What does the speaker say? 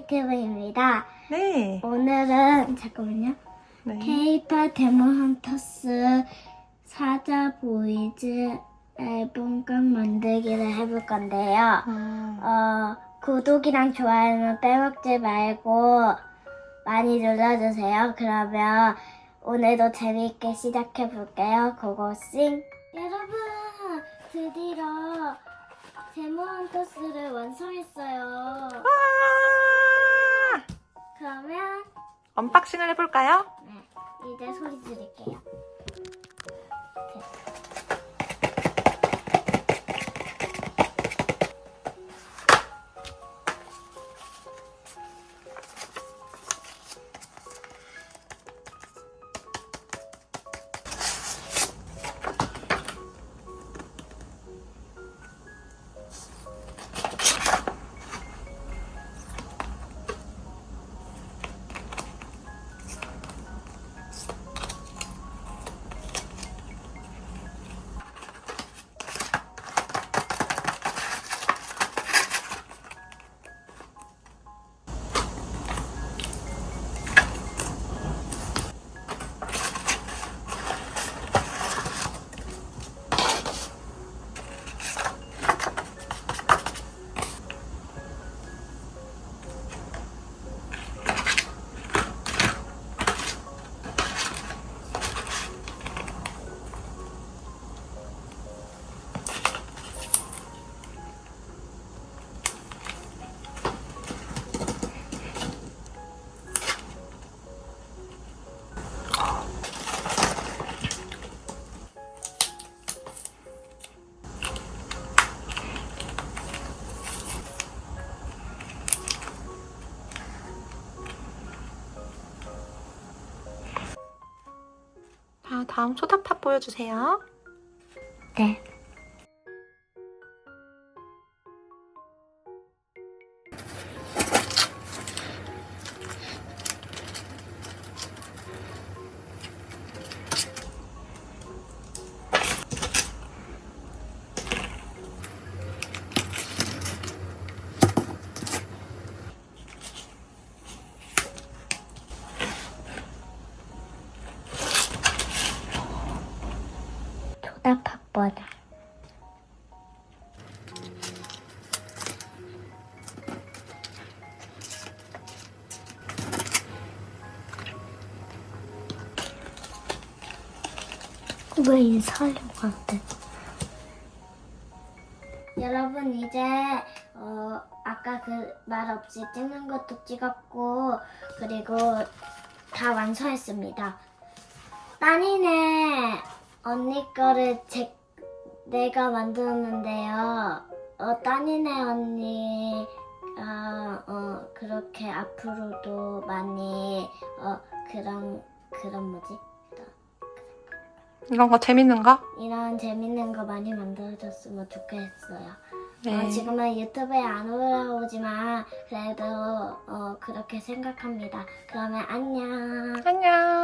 유튜브입니다. 네. 오늘은 잠깐만요. 네. 케이팝 데모 헌터스 사자 보이즈 앨범곡 만들기를 해볼 건데요. 음, 어, 구독이랑 좋아요는 빼먹지 말고 많이 눌러주세요. 그러면 오늘도 재미있게 시작해 볼게요. 고고싱! 여러분, 드디어 데모 헌터스를 완성했어요. 와! 그러면 언박싱을 해볼까요? 네, 이제 소리 지를게요. 다음 소다팝 보여주세요. 네. 소다 팝보다 왜 인사하려고 하는데? 여러분 이제 어, 아까 그 말 없이 찍는 것도 찍었고 그리고 다 완성했습니다. 딸이네 언니 거를 제, 내가 만들었는데요. 어, 딸이네 언니 어, 어, 그렇게 앞으로도 많이 어, 그런 그런 뭐지? 이런 거 재밌는 거? 이런 재밌는 거 많이 만들어줬으면 좋겠어요. 네. 어, 지금은 유튜브에 안 올라오지만 그래도 어, 그렇게 생각합니다. 그러면 안녕. 안녕.